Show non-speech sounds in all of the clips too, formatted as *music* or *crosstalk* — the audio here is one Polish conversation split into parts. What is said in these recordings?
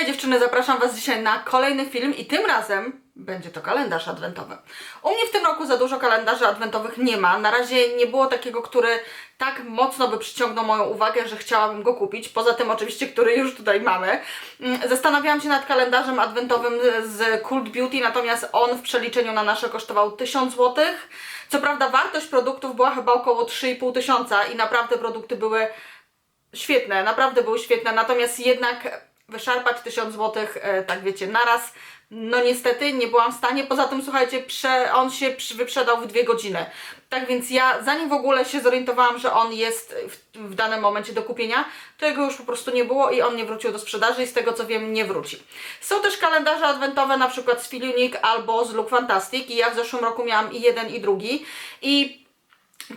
Hej dziewczyny, zapraszam Was dzisiaj na kolejny film i tym razem będzie to kalendarz adwentowy. U mnie w tym roku za dużo kalendarzy adwentowych nie ma. Na razie nie było takiego, który tak mocno by przyciągnął moją uwagę, że chciałabym go kupić. Poza tym oczywiście, który już tutaj mamy. Mm, Zastanawiałam się nad kalendarzem adwentowym z Cult Beauty, natomiast on w przeliczeniu na nasze kosztował 1000 zł. Co prawda wartość produktów była chyba około 3,5 tysiąca i naprawdę produkty były świetne, naprawdę były świetne, natomiast jednak wyszarpać 1000 zł, e, tak wiecie, naraz, no niestety nie byłam w stanie, poza tym słuchajcie, prze, on się wyprzedał w dwie godziny, tak więc ja zanim w ogóle się zorientowałam, że on jest w, w danym momencie do kupienia, to jego już po prostu nie było i on nie wrócił do sprzedaży i z tego co wiem nie wróci. Są też kalendarze adwentowe na przykład z Filiunik albo z Look Fantastic i ja w zeszłym roku miałam i jeden i drugi. I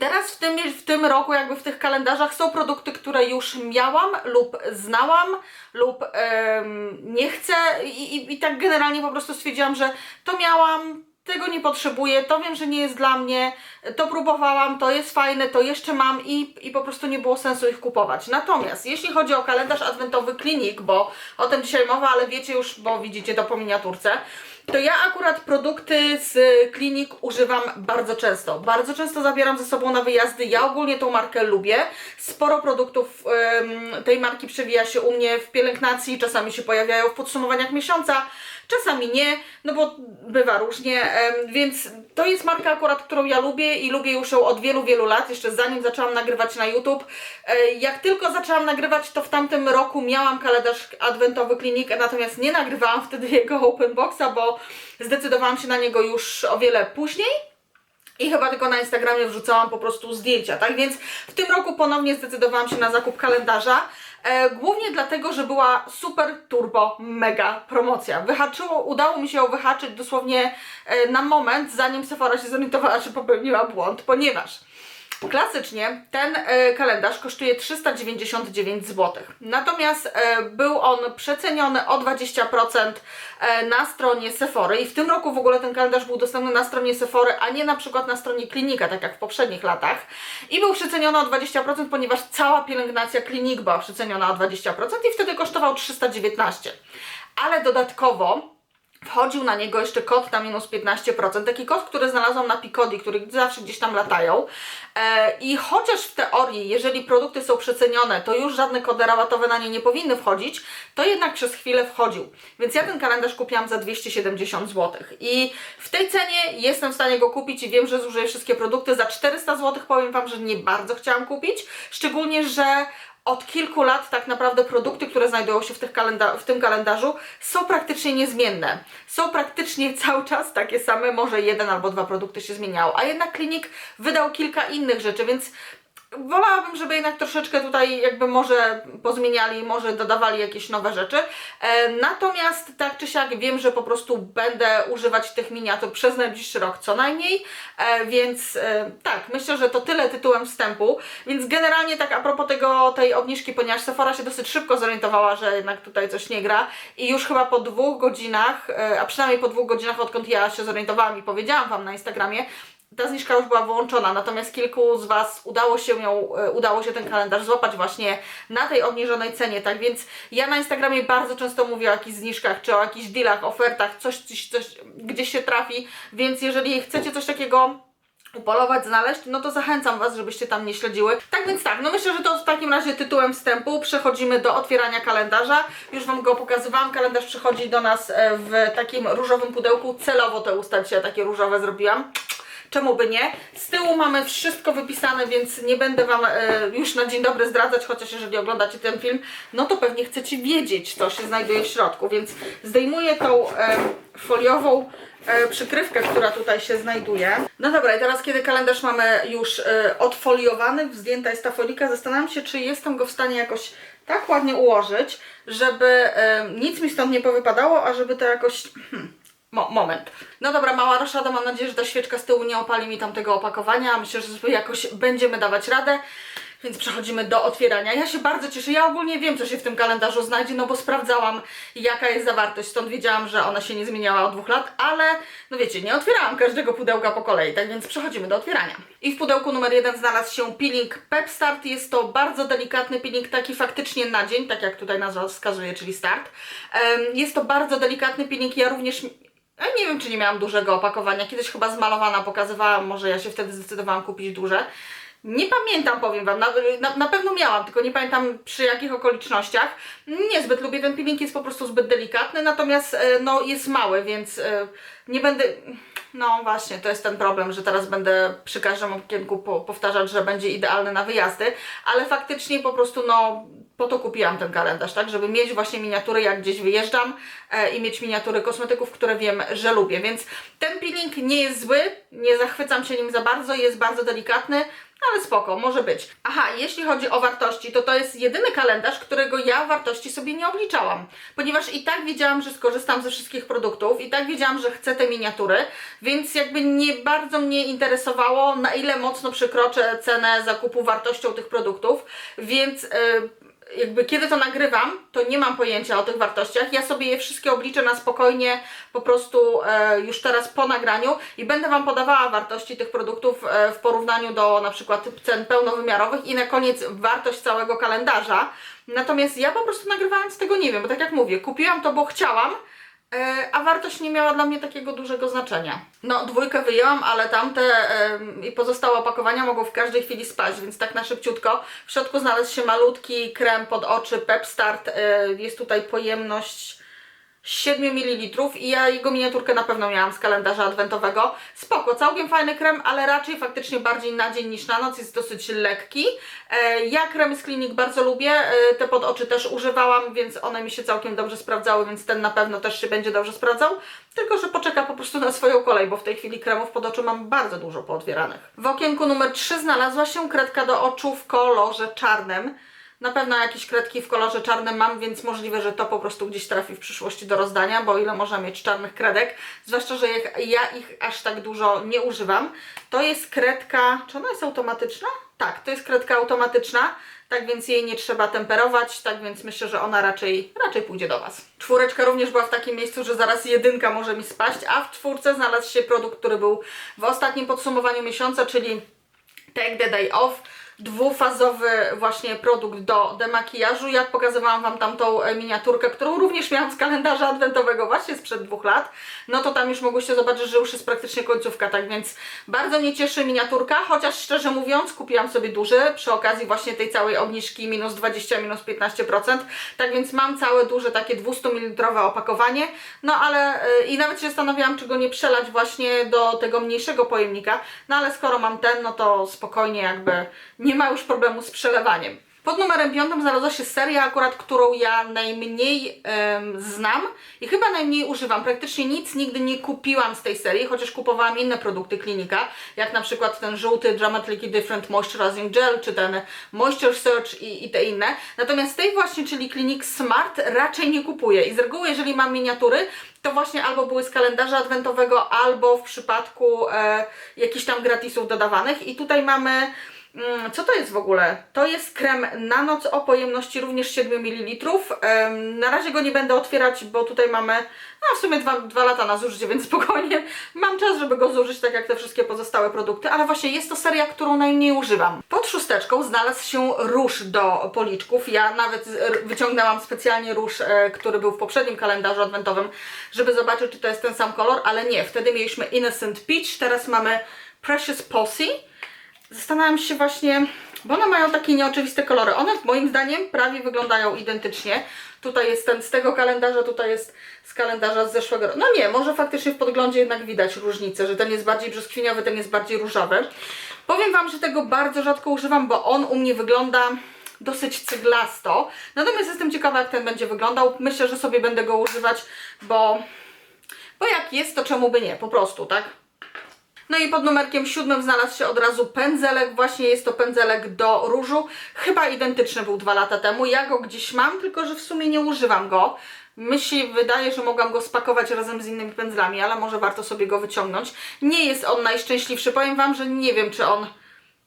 Teraz w tym, w tym roku, jakby w tych kalendarzach są produkty, które już miałam lub znałam, lub em, nie chcę i, i, i tak generalnie po prostu stwierdziłam, że to miałam, tego nie potrzebuję, to wiem, że nie jest dla mnie, to próbowałam, to jest fajne, to jeszcze mam i, i po prostu nie było sensu ich kupować. Natomiast jeśli chodzi o kalendarz adwentowy Klinik, bo o tym dzisiaj mowa, ale wiecie już, bo widzicie to po miniaturce, to ja akurat produkty z klinik używam bardzo często. Bardzo często zabieram ze sobą na wyjazdy. Ja ogólnie tą markę lubię. Sporo produktów tej marki przewija się u mnie w pielęgnacji, czasami się pojawiają w podsumowaniach miesiąca, czasami nie, no bo bywa różnie, więc to jest marka akurat, którą ja lubię i lubię już ją od wielu, wielu lat, jeszcze zanim zaczęłam nagrywać na YouTube. E, Jak tylko zaczęłam nagrywać, to w tamtym roku miałam kalendarz adwentowy klinik, natomiast nie nagrywałam wtedy jego open boxa, bo zdecydowałam się na niego już o wiele później. I chyba tylko na Instagramie wrzucałam po prostu zdjęcia, tak więc w tym roku ponownie zdecydowałam się na zakup kalendarza. E, głównie dlatego, że była super turbo mega promocja. Wyhaczyło, udało mi się ją wyhaczyć dosłownie e, na moment, zanim Sephora się zorientowała, że popełniła błąd, ponieważ Klasycznie ten e, kalendarz kosztuje 399 zł. Natomiast e, był on przeceniony o 20% e, na stronie Sephory i w tym roku w ogóle ten kalendarz był dostępny na stronie Sephory, a nie na przykład na stronie klinika, tak jak w poprzednich latach. I był przeceniony o 20%, ponieważ cała pielęgnacja klinik była przeceniona o 20% i wtedy kosztował 319. Ale dodatkowo wchodził na niego jeszcze kod na minus 15%. Taki kod, który znalazłam na Picodi, który zawsze gdzieś tam latają. E, I chociaż w teorii, jeżeli produkty są przecenione, to już żadne kody rabatowe na nie nie powinny wchodzić, to jednak przez chwilę wchodził. Więc ja ten kalendarz kupiłam za 270 zł. I w tej cenie jestem w stanie go kupić i wiem, że zużyję wszystkie produkty. Za 400 zł powiem Wam, że nie bardzo chciałam kupić. Szczególnie, że od kilku lat tak naprawdę produkty, które znajdują się w, w tym kalendarzu są praktycznie niezmienne. Są praktycznie *laughs* cały czas takie same, może jeden albo dwa produkty się zmieniało, a jednak klinik wydał kilka innych rzeczy, więc wolałabym, żeby jednak troszeczkę tutaj jakby może pozmieniali, może dodawali jakieś nowe rzeczy. E, natomiast tak czy siak wiem, że po prostu będę używać tych miniatur przez najbliższy rok co najmniej, e, więc e, tak, myślę, że to tyle tytułem wstępu. Więc generalnie tak a propos tego, tej obniżki, ponieważ Sephora się dosyć szybko zorientowała, że jednak tutaj coś nie gra i już chyba po dwóch godzinach, e, a przynajmniej po dwóch godzinach odkąd ja się zorientowałam i powiedziałam Wam na Instagramie, ta zniżka już była wyłączona, natomiast kilku z Was udało się ją, e, udało się ten kalendarz złapać właśnie na tej obniżonej cenie, tak więc ja na Instagramie bardzo często mówię o jakichś zniżkach, czy o jakichś dealach, ofertach, coś, coś, coś gdzieś się trafi, więc jeżeli chcecie coś takiego upolować, znaleźć, no to zachęcam Was, żebyście tam nie śledziły. Tak więc tak, no myślę, że to w takim razie tytułem wstępu przechodzimy do otwierania kalendarza. Już Wam go pokazywałam, kalendarz przychodzi do nas e, w takim różowym pudełku, celowo te usta dzisiaj takie różowe zrobiłam. Czemu by nie? Z tyłu mamy wszystko wypisane, więc nie będę Wam e, już na dzień dobry zdradzać, chociaż jeżeli oglądacie ten film, no to pewnie chcecie wiedzieć, co się znajduje w środku, więc zdejmuję tą e, foliową e, przykrywkę, która tutaj się znajduje. No dobra, i teraz kiedy kalendarz mamy już odfoliowany, zdjęta jest ta folika, zastanawiam się, czy jestem go w stanie jakoś tak ładnie ułożyć, żeby nic mi stąd nie powypadało, a żeby to jakoś... Hmm, *clears throat* Mo moment. No dobra, mała roszada, mam nadzieję, że ta świeczka z tyłu nie opali mi tamtego opakowania. Myślę, że jakoś będziemy dawać radę. Więc przechodzimy do otwierania. Ja się bardzo cieszę. Ja ogólnie wiem, co się w tym kalendarzu znajdzie, no bo sprawdzałam, jaka jest zawartość. Stąd wiedziałam, że ona się nie zmieniała od dwóch lat, ale no wiecie, nie otwierałam każdego pudełka po kolei, tak więc przechodzimy do otwierania. I w pudełku numer jeden znalazł się peeling Pep Start. Jest to bardzo delikatny peeling, taki faktycznie na dzień, tak jak tutaj nazwa wskazuje, czyli start. Jest to bardzo delikatny peeling. Ja również ja nie wiem, czy nie miałam dużego opakowania. Kiedyś chyba zmalowana pokazywałam, może ja się wtedy zdecydowałam kupić duże. Nie pamiętam, powiem Wam, na, na, na pewno miałam, tylko nie pamiętam przy jakich okolicznościach. Niezbyt lubię ten peeling, jest po prostu zbyt delikatny, natomiast e, no, jest mały, więc e, nie będę... No właśnie, to jest ten problem, że teraz będę przy każdym okienku po, powtarzać, że będzie idealny na wyjazdy, ale faktycznie po prostu no po to kupiłam ten kalendarz, tak, żeby mieć właśnie miniatury jak gdzieś wyjeżdżam e, i mieć miniatury kosmetyków, które wiem, że lubię, więc ten peeling nie jest zły, nie zachwycam się nim za bardzo, jest bardzo delikatny, ale spoko, może być. Aha, jeśli chodzi o wartości, to to jest jedyny kalendarz, którego ja wartości sobie nie obliczałam, ponieważ i tak wiedziałam, że skorzystam ze wszystkich produktów, i tak wiedziałam, że chcę te miniatury, więc jakby nie bardzo mnie interesowało, na ile mocno przekroczę cenę zakupu wartością tych produktów, więc... Yy, jakby kiedy to nagrywam, to nie mam pojęcia o tych wartościach. Ja sobie je wszystkie obliczę na spokojnie, po prostu e, już teraz po nagraniu i będę Wam podawała wartości tych produktów e, w porównaniu do na przykład cen pełnowymiarowych i na koniec wartość całego kalendarza. Natomiast ja po prostu nagrywając tego nie wiem, bo tak jak mówię, kupiłam to, bo chciałam, a wartość nie miała dla mnie takiego dużego znaczenia. No, dwójkę wyjęłam, ale tamte em, i pozostałe opakowania mogą w każdej chwili spaść, więc tak na szybciutko. W środku znalazł się malutki krem pod oczy Pep Start. E, jest tutaj pojemność 7 ml i ja jego miniaturkę na pewno miałam z kalendarza adwentowego. Spoko, całkiem fajny krem, ale raczej faktycznie bardziej na dzień niż na noc, jest dosyć lekki. E, ja kremy z Clinique bardzo lubię, e, te pod oczy też używałam, więc one mi się całkiem dobrze sprawdzały, więc ten na pewno też się będzie dobrze sprawdzał. Tylko, że poczeka po prostu na swoją kolej, bo w tej chwili kremów pod oczy mam bardzo dużo pootwieranych. W okienku numer 3 znalazła się kredka do oczu w kolorze czarnym. Na pewno jakieś kredki w kolorze czarnym mam, więc możliwe, że to po prostu gdzieś trafi w przyszłości do rozdania, bo ile można mieć czarnych kredek, zwłaszcza, że ja ich aż tak dużo nie używam. To jest kredka, czy ona jest automatyczna? Tak, to jest kredka automatyczna, tak więc jej nie trzeba temperować, tak więc myślę, że ona raczej, raczej pójdzie do Was. Czwóreczka również była w takim miejscu, że zaraz jedynka może mi spaść, a w czwórce znalazł się produkt, który był w ostatnim podsumowaniu miesiąca, czyli Take the Day Off dwufazowy właśnie produkt do demakijażu. Jak pokazywałam Wam tamtą e, miniaturkę, którą również miałam z kalendarza adwentowego właśnie sprzed dwóch lat, no to tam już mogłyście zobaczyć, że już jest praktycznie końcówka, tak więc bardzo mnie cieszy miniaturka, chociaż szczerze mówiąc kupiłam sobie duży przy okazji właśnie tej całej obniżki minus 20, minus 15%, tak więc mam całe duże takie 200 ml opakowanie, no ale yy, i nawet się zastanawiałam, czy go nie przelać właśnie do tego mniejszego pojemnika, no ale skoro mam ten, no to spokojnie jakby nie ma już problemu z przelewaniem. Pod numerem piątym znalazła się seria akurat, którą ja najmniej em, znam i chyba najmniej używam. Praktycznie nic nigdy nie kupiłam z tej serii, chociaż kupowałam inne produkty klinika, jak na przykład ten żółty Dramatically Different Moisturizing Gel, czy ten Moisture Search i, i te inne. Natomiast tej właśnie, czyli Clinique Smart, raczej nie kupuję i z reguły, jeżeli mam miniatury, to właśnie albo były z kalendarza adwentowego, albo w przypadku e, jakichś tam gratisów dodawanych i tutaj mamy Co to jest w ogóle? To jest krem na noc o pojemności również 7 ml. Na razie go nie będę otwierać, bo tutaj mamy no w sumie dwa, dwa lata na zużycie, *laughs* więc spokojnie mam czas, żeby go zużyć, tak jak te wszystkie pozostałe produkty, ale właśnie jest to seria, którą najmniej używam. Pod szósteczką znalazł się róż do policzków. Ja nawet wyciągnęłam specjalnie róż, e, który był w poprzednim kalendarzu adwentowym, żeby zobaczyć, czy to jest ten sam kolor, ale nie. Wtedy mieliśmy Innocent Peach, teraz mamy Precious Possy. Zastanawiam się właśnie, bo one mają takie nieoczywiste kolory. One moim zdaniem prawie wyglądają identycznie. Tutaj jest ten z tego kalendarza, tutaj jest z kalendarza z zeszłego roku. No nie, może faktycznie w podglądzie jednak widać różnicę, że ten jest bardziej brzoskwiniowy, ten jest bardziej różowy. Powiem Wam, że tego bardzo rzadko używam, bo on u mnie wygląda dosyć cyglasto. Natomiast jestem ciekawa, jak ten będzie wyglądał. Myślę, że sobie będę go używać, bo, bo jak jest, to czemu by nie, po prostu, tak? No i pod numerkiem siódmym znalazł się od razu pędzelek. Właśnie jest to pędzelek do różu. Chyba identyczny był dwa lata temu. Ja go gdzieś mam, tylko że w sumie nie używam go. Mi się wydaje, że mogłam go spakować razem z innymi pędzlami, ale może warto sobie go wyciągnąć. Nie jest on najszczęśliwszy. Powiem Wam, że nie wiem, czy on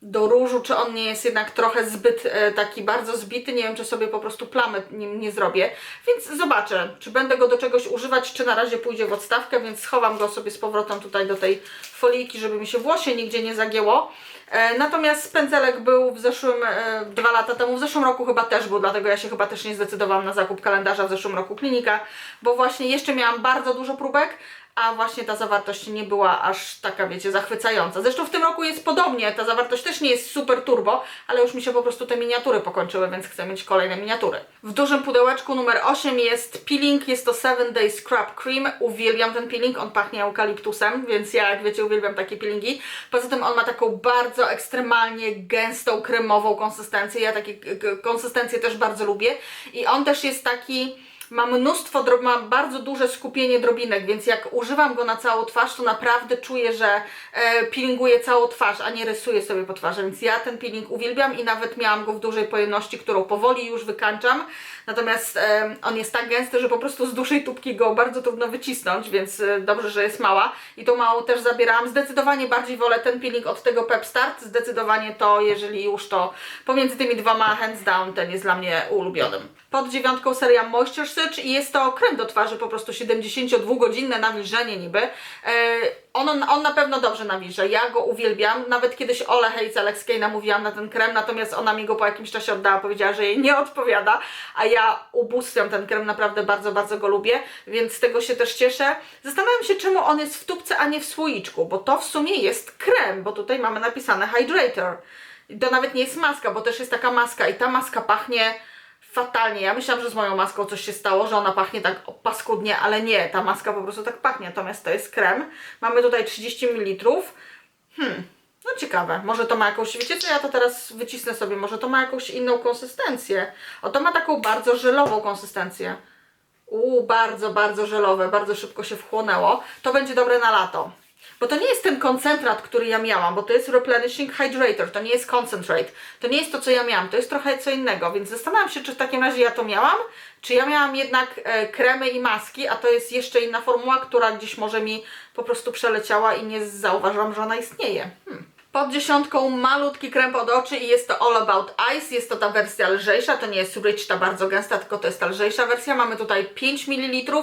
do różu, czy on nie jest jednak trochę zbyt e, taki bardzo zbity. Nie wiem, czy sobie po prostu plamy nim nie zrobię. Więc zobaczę, czy będę go do czegoś używać, czy na razie pójdzie w odstawkę, więc schowam go sobie z powrotem tutaj do tej foliki, żeby mi się włosie nigdzie nie zagięło. E, natomiast pędzelek był w zeszłym, e, dwa lata temu, w zeszłym roku chyba też był, dlatego ja się chyba też nie zdecydowałam na zakup kalendarza w zeszłym roku klinika, bo właśnie jeszcze miałam bardzo dużo próbek, a właśnie ta zawartość nie była aż taka, wiecie, zachwycająca. Zresztą w tym roku jest podobnie, ta zawartość też nie jest super turbo, ale już mi się po prostu te miniatury pokończyły, więc chcę mieć kolejne miniatury. W dużym pudełeczku numer 8 jest peeling, jest to 7 Day Scrub Cream. Uwielbiam ten peeling, on pachnie eukaliptusem, więc ja, jak wiecie, uwielbiam takie peelingi. Poza tym on ma taką bardzo ekstremalnie gęstą, kremową konsystencję. Ja takie k- k- konsystencje też bardzo lubię i on też jest taki ma mnóstwo, ma bardzo duże skupienie drobinek, więc jak używam go na całą twarz, to naprawdę czuję, że e, peelinguję całą twarz, a nie rysuję sobie po twarzy, więc ja ten peeling uwielbiam i nawet miałam go w dużej pojemności, którą powoli już wykańczam, natomiast e, on jest tak gęsty, że po prostu z dużej tubki go bardzo trudno wycisnąć, więc e, dobrze, że jest mała i tą małą też zabierałam. Zdecydowanie bardziej wolę ten peeling od tego Pep Start, zdecydowanie to, jeżeli już to pomiędzy tymi dwoma hands down, ten jest dla mnie ulubionym. Pod dziewiątką seria Moisture Search i jest to krem do twarzy, po prostu 72-godzinne nawilżenie niby. E, on, on na pewno dobrze nawilża, ja go uwielbiam. Nawet kiedyś Ole Hayes Alex namówiłam na ten krem, natomiast ona mi go po jakimś czasie oddała, powiedziała, że jej nie odpowiada, a ja ubóstwiam ten krem, naprawdę bardzo, bardzo go lubię, więc z tego się też cieszę. Zastanawiam się, czemu on jest w tubce, a nie w słoiczku, bo to w sumie jest krem, bo tutaj mamy napisane Hydrator. To nawet nie jest maska, bo też jest taka maska i ta maska pachnie fatalnie. Ja myślałam, że z moją maską coś się stało, że ona pachnie tak paskudnie, ale nie, ta maska po prostu tak pachnie. Natomiast to jest krem. Mamy tutaj 30 ml. Hmm, no ciekawe. Może to ma jakąś, wiecie co, ja to teraz wycisnę sobie, może to ma jakąś inną konsystencję. O, to ma taką bardzo żelową konsystencję. Uuu, bardzo, bardzo żelowe, bardzo szybko się wchłonęło. To będzie dobre na lato. Bo to nie jest ten koncentrat, który ja miałam, bo to jest Replenishing Hydrator, to nie jest Concentrate. To nie jest to, co ja miałam, to jest trochę co innego, więc zastanawiam się, czy w takim razie ja to miałam, czy ja miałam jednak e, kremy i maski, a to jest jeszcze inna formuła, która gdzieś może mi po prostu przeleciała i nie zauważyłam, że ona istnieje. Hmm. Pod dziesiątką malutki krem pod oczy i jest to All About Ice. Jest to ta wersja lżejsza, to nie jest Rich, ta bardzo gęsta, tylko to jest ta lżejsza wersja. Mamy tutaj 5 ml.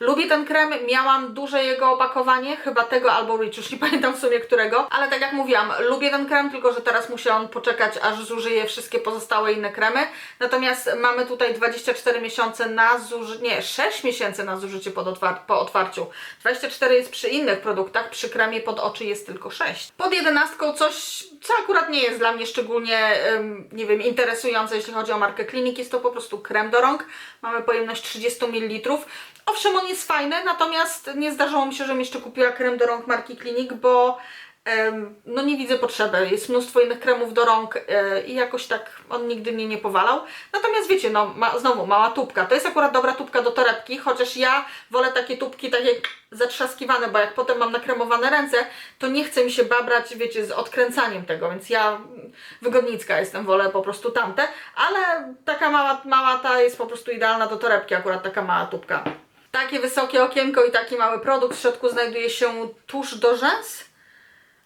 Lubię ten krem, miałam duże jego opakowanie, chyba tego albo Rich, już nie *laughs* pamiętam w sumie którego, ale tak jak mówiłam, lubię ten krem, tylko że teraz muszę on poczekać, aż zużyję wszystkie pozostałe inne kremy. Natomiast mamy tutaj 24 miesiące na zużycie, nie, 6 miesięcy na zużycie pod otwar po otwarciu. 24 jest przy innych produktach, przy kremie pod oczy jest tylko 6. Pod 11 coś, co akurat nie jest dla mnie szczególnie, nie wiem, interesujące, jeśli chodzi o markę Klinik. Jest to po prostu krem do rąk. Mamy pojemność 30 ml. Owszem, on jest fajny, natomiast nie zdarzyło mi się, żebym jeszcze kupiła krem do rąk marki Klinik, bo no nie widzę potrzeby. Jest mnóstwo innych kremów do rąk e, i jakoś tak on nigdy mnie nie powalał. Natomiast wiecie, no ma, znowu mała tubka. To jest akurat dobra tubka do torebki, chociaż ja wolę takie tubki takie zatrzaskiwane, bo jak potem mam nakremowane ręce, to nie chce mi się babrać, wiecie, z odkręcaniem tego, więc ja wygodnicka jestem, wolę po prostu tamte, ale taka mała, mała ta jest po prostu idealna do torebki, akurat taka mała tubka. Takie wysokie okienko i taki mały produkt. W środku znajduje się tusz do rzęs.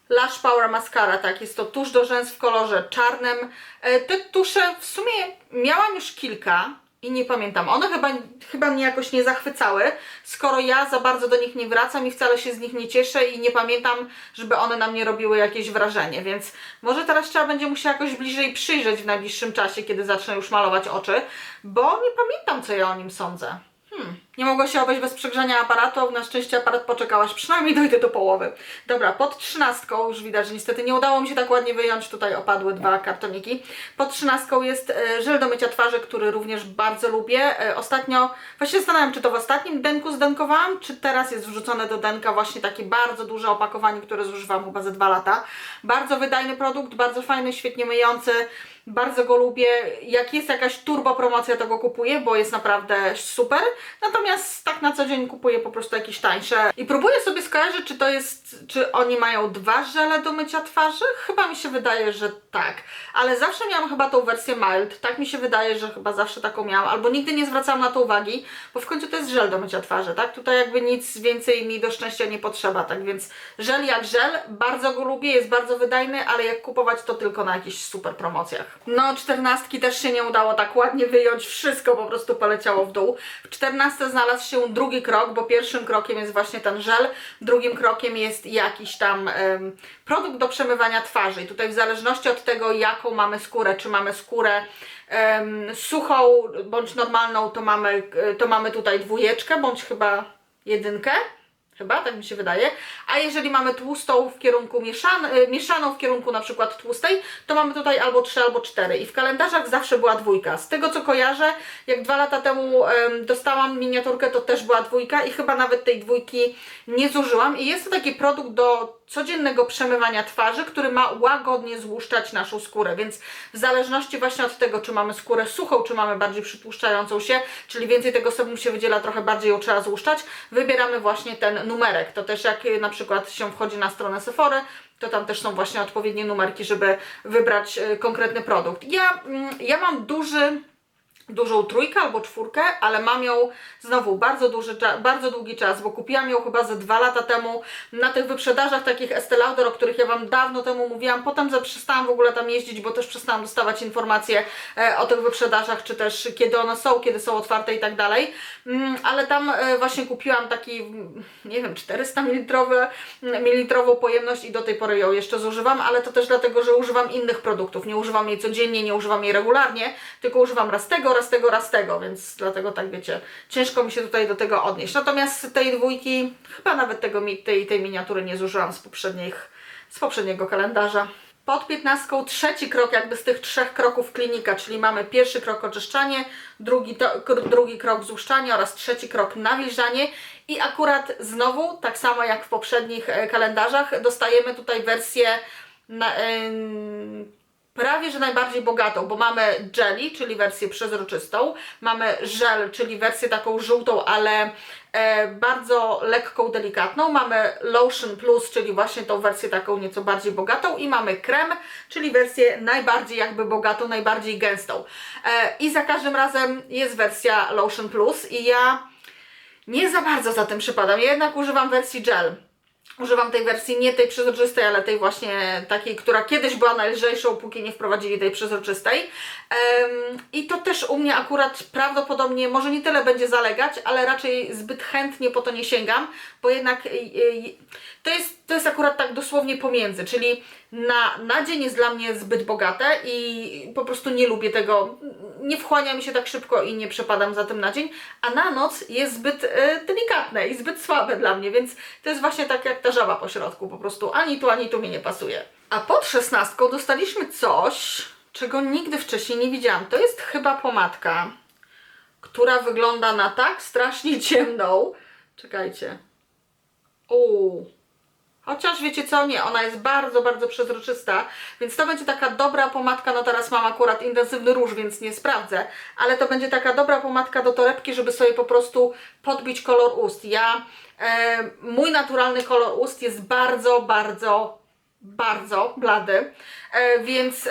Lash Power Mascara, tak, jest to tusz do rzęs w kolorze czarnym. E, Te tusze w sumie miałam już kilka i nie pamiętam. One chyba, chyba mnie jakoś nie zachwycały, skoro ja za bardzo do nich nie wracam i wcale się z nich nie cieszę i nie pamiętam, żeby one na mnie robiły jakieś wrażenie, więc może teraz trzeba będzie mu się jakoś bliżej przyjrzeć w najbliższym czasie, kiedy zacznę już malować oczy, bo nie pamiętam, co ja o nim sądzę. Hmm. Nie mogło się obejść bez przegrzania aparatu, na szczęście aparat poczekałaś, przynajmniej dojdę do połowy. Dobra, pod trzynastką, już widać, że niestety nie udało mi się tak ładnie wyjąć, tutaj opadły dwa kartoniki. Pod trzynastką jest e, żel do mycia twarzy, który również bardzo lubię. E, ostatnio, właśnie zastanawiam, czy to w ostatnim denku zdenkowałam, czy teraz jest wrzucone do denka właśnie takie bardzo duże opakowanie, które zużywam chyba ze dwa lata. Bardzo wydajny produkt, bardzo fajny, świetnie myjący. Bardzo go lubię. Jak jest jakaś turbo promocja, to go kupuję, bo jest naprawdę super. Natomiast tak na co dzień kupuję po prostu jakieś tańsze. I próbuję sobie skojarzyć, czy to jest, czy oni mają dwa żele do mycia twarzy. Chyba mi się wydaje, że tak. Ale zawsze miałam chyba tą wersję mild. Tak mi się wydaje, że chyba zawsze taką miałam. Albo nigdy nie zwracałam na to uwagi, bo w końcu to jest żel do mycia twarzy, tak? Tutaj jakby nic więcej mi do szczęścia nie potrzeba, tak więc żel jak żel, bardzo go lubię, jest bardzo wydajny, ale jak kupować to tylko na jakichś super promocjach. No, czternastki też się nie udało tak ładnie wyjąć, wszystko po prostu poleciało w dół. W czternastce znalazł się drugi krok, bo pierwszym krokiem jest właśnie ten żel, drugim krokiem jest jakiś tam em, produkt do przemywania twarzy i tutaj w zależności od tego, jaką mamy skórę, czy mamy skórę em, suchą bądź normalną, to mamy, e, to mamy tutaj dwójeczkę, bądź chyba jedynkę. Chyba, tak mi się wydaje. A jeżeli mamy tłustą w kierunku mieszan, y, mieszaną w kierunku na przykład tłustej, to mamy tutaj albo 3, albo 4. I w kalendarzach zawsze była dwójka. Z tego co kojarzę, jak dwa lata temu em, dostałam miniaturkę, to też była dwójka i chyba nawet tej dwójki nie zużyłam. I jest to taki produkt do codziennego przemywania twarzy, który ma łagodnie złuszczać naszą skórę, więc w zależności właśnie od tego, czy mamy skórę suchą, czy mamy bardziej przytłuszczającą się, czyli więcej tego sebum się wydziela, trochę bardziej ją trzeba złuszczać, wybieramy właśnie ten numerek. To też jak y, na przykład się wchodzi na stronę Sephory, to tam też są właśnie odpowiednie numerki, żeby wybrać y, konkretny produkt. Ja, mm, ja mam duży dużą trójkę albo czwórkę, ale mam ją znowu bardzo, duży, bardzo długi czas, bo kupiłam ją chyba ze dwa lata temu na tych wyprzedażach takich Estee Lauder, o których ja Wam dawno temu mówiłam. Potem zaprzestałam w ogóle tam jeździć, bo też przestałam dostawać informacje e, o tych wyprzedażach, czy też kiedy one są, kiedy są otwarte i tak dalej. Mm, ale tam e, właśnie kupiłam taki, mm, nie wiem, 400 ml, mililitrową pojemność i do tej pory ją jeszcze zużywam, ale to też dlatego, że używam innych produktów. Nie używam jej codziennie, nie używam jej regularnie, tylko używam raz tego, raz tego, raz tego, więc dlatego tak wiecie, ciężko mi się tutaj do tego odnieść. Natomiast tej dwójki, chyba nawet tego, tej, tej miniatury nie zużyłam z poprzednich, z poprzedniego kalendarza. Pod piętnastką trzeci krok jakby z tych trzech kroków klinika, czyli mamy pierwszy krok oczyszczanie, drugi, to, drugi krok złuszczanie oraz trzeci krok nawilżanie i akurat znowu, tak samo jak w poprzednich e, kalendarzach, dostajemy tutaj wersję na, prawie że najbardziej bogatą, bo mamy jelly, czyli wersję przezroczystą, mamy żel, czyli wersję taką żółtą, ale e, bardzo lekką, delikatną, mamy lotion plus, czyli właśnie tą wersję taką nieco bardziej bogatą i mamy krem, czyli wersję najbardziej jakby bogatą, najbardziej gęstą. E, I za każdym razem jest wersja lotion plus i ja nie za bardzo za tym przypadam, ja jednak używam wersji gel. Używam tej wersji nie tej przezroczystej, ale tej właśnie takiej, która kiedyś była najlżejszą, póki nie wprowadzili tej przezroczystej. Em, I to też u mnie akurat prawdopodobnie może nie tyle będzie zalegać, ale raczej zbyt chętnie po to nie sięgam, bo jednak y, y, to jest, to jest akurat tak dosłownie pomiędzy, czyli na, na dzień jest dla mnie zbyt bogate i po prostu nie lubię tego, nie wchłania mi się tak szybko i nie przepadam za tym na dzień, a na noc jest zbyt y, delikatne i zbyt słabe dla mnie, więc to jest właśnie tak jak ta żaba po środku, po prostu ani tu, ani tu mi nie pasuje. A pod szesnastką dostaliśmy coś, czego nigdy wcześniej nie widziałam. To jest chyba pomadka, która wygląda na tak strasznie *laughs* ciemną. Czekajcie. Uuu. Chociaż wiecie co, nie, ona jest bardzo, bardzo przezroczysta, więc to będzie taka dobra pomadka, no teraz mam akurat intensywny róż, więc nie sprawdzę, ale to będzie taka dobra pomadka do torebki, żeby sobie po prostu podbić kolor ust. Ja, e, mój naturalny kolor ust jest bardzo, bardzo, bardzo blady, e, więc e,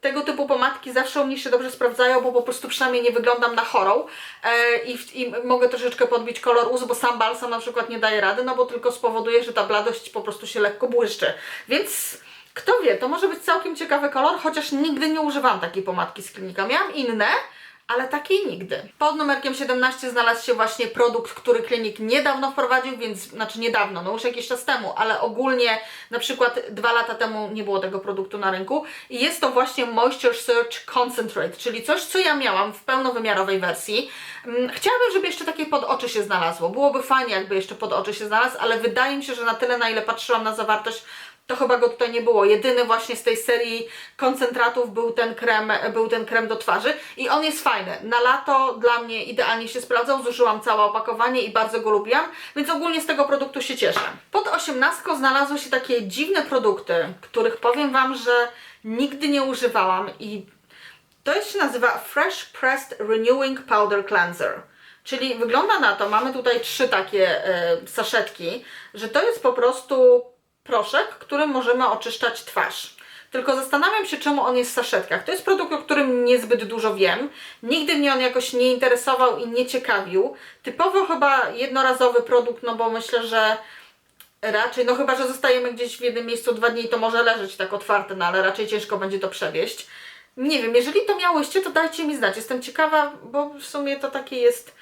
tego typu pomadki zawsze u mnie się dobrze sprawdzają, bo po prostu przynajmniej nie wyglądam na chorą e, i, w- i mogę troszeczkę podbić kolor ust, bo sam balsam na przykład nie daje rady, no bo tylko spowoduje, że ta bladość po prostu się lekko błyszczy. Więc kto wie, to może być całkiem ciekawy kolor, chociaż nigdy nie używałam takiej pomadki z klinika. Miałam inne, ale takiej nigdy. Pod numerkiem 17 znalazł się właśnie produkt, który klinik niedawno wprowadził, więc, znaczy niedawno, no już jakiś czas temu, ale ogólnie na przykład dwa lata temu nie było tego produktu na rynku i jest to właśnie Moisture Search Concentrate, czyli coś, co ja miałam w pełnowymiarowej wersji. Mm, Chciałabym, żeby jeszcze takie pod oczy się znalazło. Byłoby fajnie, jakby jeszcze pod oczy się znalazł, ale wydaje mi się, że na tyle, na ile patrzyłam na zawartość, to chyba go tutaj nie było. Jedyny właśnie z tej serii koncentratów był ten krem, był ten krem do twarzy i on jest fajny. Na lato dla mnie idealnie się sprawdzał, zużyłam całe opakowanie i bardzo go lubiłam, więc ogólnie z tego produktu się cieszę. Pod osiemnastką znalazły się takie dziwne produkty, których powiem Wam, że nigdy nie używałam i To się nazywa Fresh Pressed Renewing Powder Cleanser. Czyli wygląda na to, mamy tutaj trzy takie e, saszetki, że to jest po prostu proszek, którym możemy oczyszczać twarz. Tylko zastanawiam się, czemu on jest w saszetkach. To jest produkt, o którym niezbyt dużo wiem. Nigdy mnie on jakoś nie interesował i nie ciekawił. Typowo chyba jednorazowy produkt, no bo myślę, że raczej, no chyba, że zostajemy gdzieś w jednym miejscu dwa dni, to może leżeć tak otwarte, no ale raczej ciężko będzie to przewieźć. Nie wiem, jeżeli to miałyście, to dajcie mi znać. Jestem ciekawa, bo w sumie to takie jest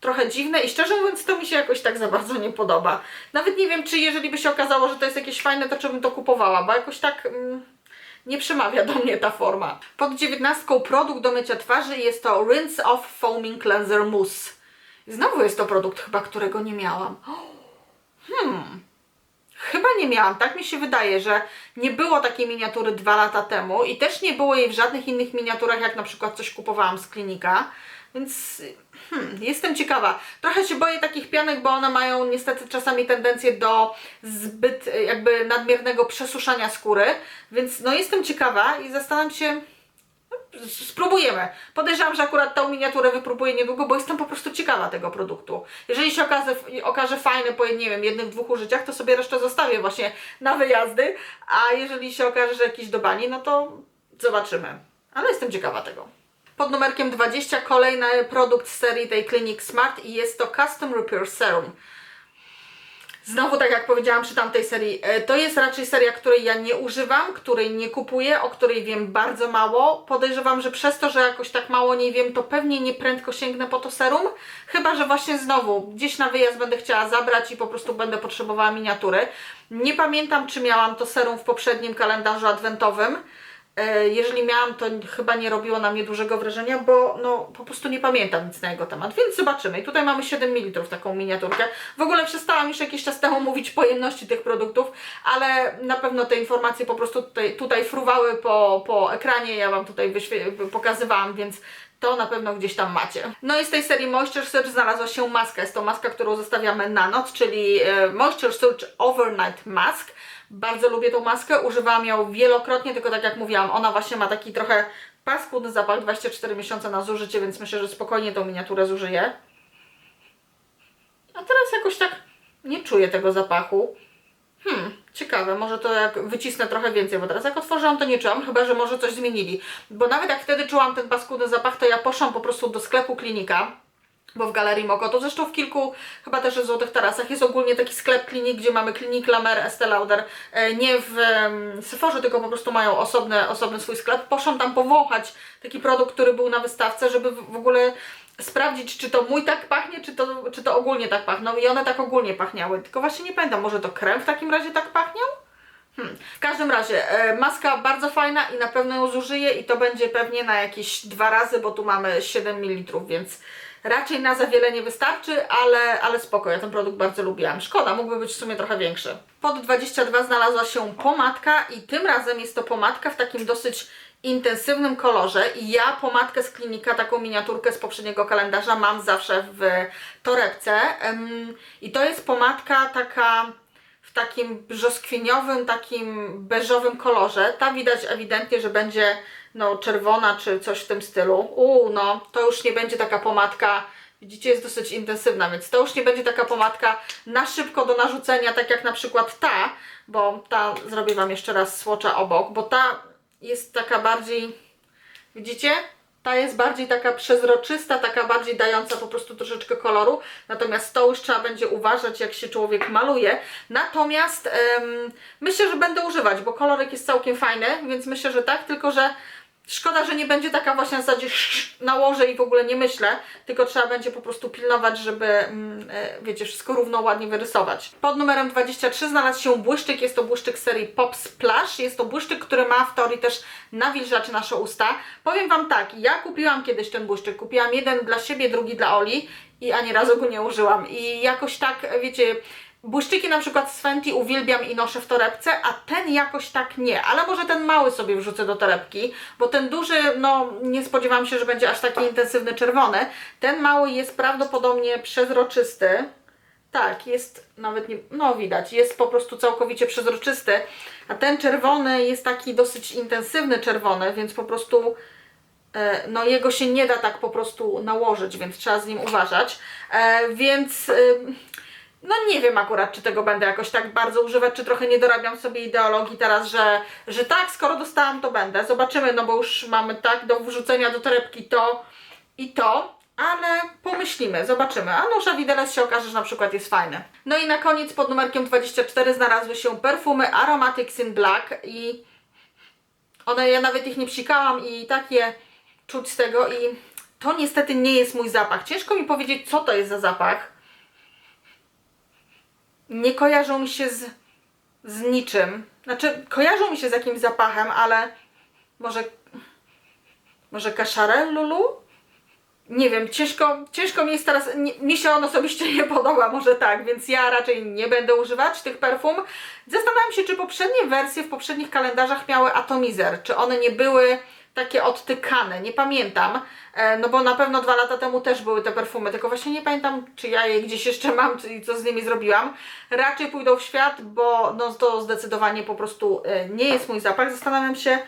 trochę dziwne i szczerze mówiąc to mi się jakoś tak za bardzo nie podoba. Nawet nie wiem, czy jeżeli by się okazało, że to jest jakieś fajne, to czy bym to kupowała, bo jakoś tak mm, nie przemawia do mnie ta forma. Pod dziewiętnastką produkt do mycia twarzy jest to Rinse Off Foaming Cleanser Mousse. Znowu jest to produkt chyba, którego nie miałam. Chyba nie miałam, tak mi się wydaje, że nie było takiej miniatury dwa lata temu i też nie było jej w żadnych innych miniaturach, jak na przykład coś kupowałam z klinika, więc hmm, jestem ciekawa. Trochę się boję takich pianek, bo one mają niestety czasami tendencję do zbyt e, jakby nadmiernego przesuszania skóry, więc no jestem ciekawa i zastanawiam się, spróbujemy. Podejrzewam, że akurat tą miniaturę wypróbuję niedługo, bo jestem po prostu ciekawa tego produktu. Jeżeli się okaże, okaże fajny po, nie wiem, jednych, dwóch użyciach, to sobie resztę zostawię właśnie na wyjazdy, a jeżeli się okaże, że jakiś do bani, no to zobaczymy. Ale jestem ciekawa tego. Pod numerkiem 20 kolejny produkt z serii tej Clinic Smart i jest to Custom Repair Serum. Znowu, tak jak powiedziałam przy tamtej serii, e, to jest raczej seria, której ja nie używam, której nie kupuję, o której wiem bardzo mało. Podejrzewam, że przez to, że jakoś tak mało nie wiem, to pewnie nie prędko sięgnę po to serum. Chyba, że właśnie znowu gdzieś na wyjazd będę chciała zabrać i po prostu będę potrzebowała miniatury. Nie pamiętam, czy miałam to serum w poprzednim kalendarzu adwentowym. E, Jeżeli miałam, to chyba nie robiło na mnie dużego wrażenia, bo no, po prostu nie pamiętam nic na jego temat, więc zobaczymy. I tutaj mamy 7 ml taką miniaturkę. W ogóle przestałam już jakiś czas temu mówić pojemności tych produktów, ale na pewno te informacje po prostu tutaj, tutaj fruwały po, po ekranie, ja Wam tutaj pokazywałam, więc to na pewno gdzieś tam macie. No i z tej serii Moisture Surge znalazła się maska. Jest to maska, którą zostawiamy na noc, czyli e, Moisture Surge Overnight Mask. Bardzo lubię tą maskę, używałam ją wielokrotnie, tylko tak jak mówiłam, ona właśnie ma taki trochę paskudny zapach, 24 miesiące na zużycie, więc myślę, że spokojnie tą miniaturę zużyję. A teraz jakoś tak nie czuję tego zapachu. Hmm, ciekawe, może to jak wycisnę trochę więcej, bo teraz jak otworzyłam to nie czułam, chyba że może coś zmienili. Bo nawet jak wtedy czułam ten paskudny zapach, to ja poszłam po prostu do sklepu klinika, bo w Galerii Mokoto, zresztą w kilku, chyba też w Złotych Tarasach, jest ogólnie taki sklep klinik, gdzie mamy klinik Lamer, Estée Lauder, e, nie w Sephorze, tylko po prostu mają osobny, osobny swój sklep. Poszłam tam powąchać taki produkt, który był na wystawce, żeby w ogóle sprawdzić, czy to mój tak pachnie, czy to, czy to ogólnie tak pachną. I one tak ogólnie pachniały, tylko właśnie nie pamiętam, może to krem w takim razie tak pachniał? Hmm. W każdym razie, e, maska bardzo fajna i na pewno ją zużyję i to będzie pewnie na jakieś dwa razy, bo tu mamy 7 ml, więc raczej na za wiele nie wystarczy, ale, ale spoko, ja ten produkt bardzo lubiłam. Szkoda, mógłby być w sumie trochę większy. Pod 22 znalazła się pomadka i tym razem jest to pomadka w takim dosyć intensywnym kolorze i ja pomadkę z klinika, taką miniaturkę z poprzedniego kalendarza mam zawsze w torebce i to jest pomadka taka w takim brzoskwiniowym, takim beżowym kolorze. Ta widać ewidentnie, że będzie no, czerwona czy coś w tym stylu. Uuu, no, to już nie będzie taka pomadka, widzicie, jest dosyć intensywna, więc to już nie będzie taka pomadka na szybko do narzucenia, tak jak na przykład ta, bo ta, zrobię Wam jeszcze raz słocza obok, bo ta jest taka bardziej, widzicie? Ta jest bardziej taka przezroczysta, taka bardziej dająca po prostu troszeczkę koloru. Natomiast to już trzeba będzie uważać, jak się człowiek maluje. Natomiast em, myślę, że będę używać, bo kolorek jest całkiem fajny, więc myślę, że tak, tylko że Szkoda, że nie będzie taka właśnie na zasadzie nałożę i w ogóle nie myślę, tylko trzeba będzie po prostu pilnować, żeby, mm, e, wiecie, wszystko równo, ładnie wyrysować. Pod numerem 23 znalazł się błyszczyk, jest to błyszczyk serii Pop Splash. Jest to błyszczyk, który ma w teorii też nawilżać nasze usta. Powiem Wam tak, ja kupiłam kiedyś ten błyszczyk, kupiłam jeden dla siebie, drugi dla Oli i ani razu go nie użyłam. I jakoś tak, wiecie, Błyszczyki na przykład z Fenty uwielbiam i noszę w torebce, a ten jakoś tak nie. Ale może ten mały sobie wrzucę do torebki, bo ten duży, no nie spodziewałam się, że będzie aż taki intensywny czerwony. Ten mały jest prawdopodobnie przezroczysty. Tak, jest nawet nie, no widać, jest po prostu całkowicie przezroczysty, a ten czerwony jest taki dosyć intensywny czerwony, więc po prostu E, no jego się nie da tak po prostu nałożyć, więc trzeba z nim uważać. E, więc e, no nie wiem akurat, czy tego będę jakoś tak bardzo używać, czy trochę nie dorabiam sobie ideologii teraz, że, że tak, skoro dostałam, to będę. Zobaczymy, no bo już mamy tak do wrzucenia do torebki to i to, ale pomyślimy, zobaczymy. A nóża widelec się okaże, że na przykład jest fajny. No i na koniec pod numerkiem 24 znalazły się perfumy Aromatics in Black i one, ja nawet ich nie psikałam i tak je czuć z tego i to niestety nie jest mój zapach. Ciężko mi powiedzieć, co to jest za zapach. Nie kojarzą mi się z, z niczym. Znaczy, kojarzą mi się z jakimś zapachem, ale może, może kaszarel Lulu? Nie wiem, ciężko, ciężko mi jest teraz, nie, mi się on osobiście nie podoba, może tak, więc ja raczej nie będę używać tych perfum. Zastanawiam się, czy poprzednie wersje w poprzednich kalendarzach miały atomizer, czy one nie były takie odtykane, nie pamiętam, e, no bo na pewno dwa lata temu też były te perfumy, tylko właśnie nie pamiętam, czy ja je gdzieś jeszcze mam, i co z nimi zrobiłam. Raczej pójdą w świat, bo no to zdecydowanie po prostu e, nie jest mój zapach. Zastanawiam się,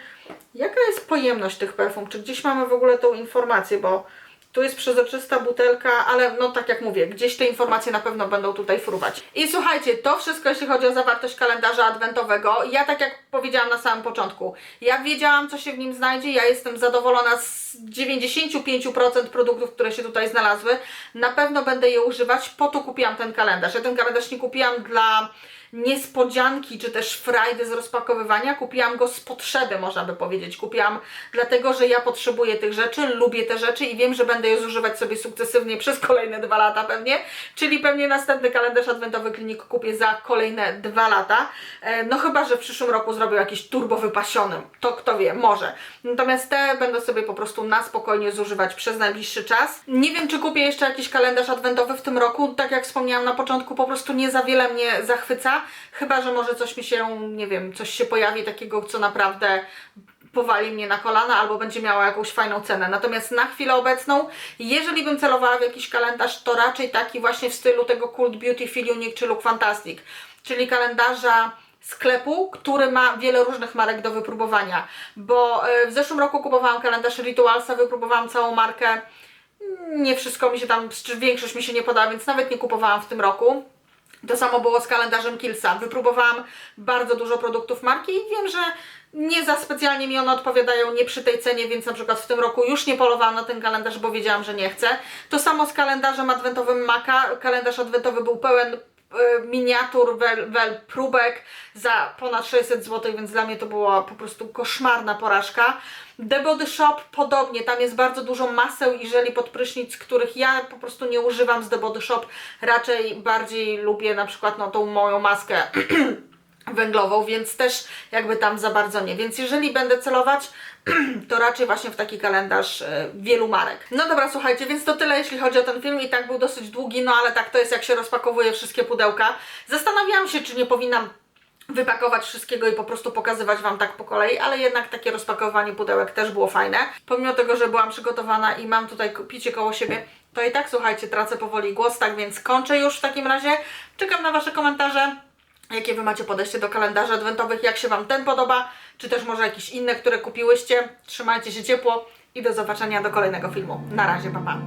jaka jest pojemność tych perfum, czy gdzieś mamy w ogóle tą informację, bo tu jest przezroczysta butelka, ale no tak jak mówię, gdzieś te informacje na pewno będą tutaj fruwać. I słuchajcie, to wszystko jeśli chodzi o zawartość kalendarza adwentowego. Ja tak jak powiedziałam na samym początku, ja wiedziałam co się w nim znajdzie, ja jestem zadowolona z 95% produktów, które się tutaj znalazły. Na pewno będę je używać, po to kupiłam ten kalendarz. Ja ten kalendarz nie kupiłam dla niespodzianki czy też frajdy z rozpakowywania. Kupiłam go z potrzeby, można by powiedzieć. Kupiłam dlatego, że ja potrzebuję tych rzeczy, lubię te rzeczy i wiem, że będę je zużywać sobie sukcesywnie przez kolejne dwa lata pewnie. Czyli pewnie następny kalendarz adwentowy klinik kupię za kolejne dwa lata. E, No chyba, że w przyszłym roku zrobię jakiś turbo wypasiony. To kto wie, może. Natomiast te będę sobie po prostu na spokojnie zużywać przez najbliższy czas. Nie wiem, czy kupię jeszcze jakiś kalendarz adwentowy w tym roku. Tak jak wspomniałam na początku, po prostu nie za wiele mnie zachwyca. Chyba, że może coś mi się, nie wiem, coś się pojawi takiego, co naprawdę powali mnie na kolana albo będzie miała jakąś fajną cenę. Natomiast na chwilę obecną, jeżeli bym celowała w jakiś kalendarz, to raczej taki właśnie w stylu tego Cult Beauty Feel Unique czy Look Fantastic, czyli kalendarza sklepu, który ma wiele różnych marek do wypróbowania. Bo e, w zeszłym roku kupowałam kalendarz Ritualsa, wypróbowałam całą markę. Nie wszystko mi się tam, większość mi się nie podoba, więc nawet nie kupowałam w tym roku. To samo było z kalendarzem Killsa. Wypróbowałam bardzo dużo produktów marki i wiem, że nie za specjalnie mi one odpowiadają, nie przy tej cenie, więc na przykład w tym roku już nie polowałam na ten kalendarz, bo wiedziałam, że nie chcę. To samo z kalendarzem adwentowym Maka. Kalendarz adwentowy był pełen miniatur, wel, wel, próbek za ponad 600 zł, więc dla mnie to była po prostu koszmarna porażka. The Body Shop podobnie, tam jest bardzo dużo maseł i żeli pod prysznic, których ja po prostu nie używam z The Body Shop. Raczej bardziej lubię na przykład no, tą moją maskę *clears throat* węglową, więc też jakby tam za bardzo nie. Więc jeżeli będę celować, *clears throat* to raczej właśnie w taki kalendarz e, wielu marek. No dobra, słuchajcie, więc to tyle jeśli chodzi o ten film i tak był dosyć długi, no ale tak to jest jak się rozpakowuje wszystkie pudełka. Zastanawiałam się, czy nie powinnam wypakować wszystkiego i po prostu pokazywać Wam tak po kolei, ale jednak takie rozpakowanie pudełek też było fajne. Pomimo tego, że byłam przygotowana i mam tutaj picie koło siebie, to i tak słuchajcie, tracę powoli głos, tak więc kończę już w takim razie. Czekam na Wasze komentarze. Jakie Wy macie podejście do kalendarzy adwentowych? Jak się Wam ten podoba? Czy też może jakieś inne, które kupiłyście? Trzymajcie się ciepło i do zobaczenia do kolejnego filmu. Na razie, pa pa!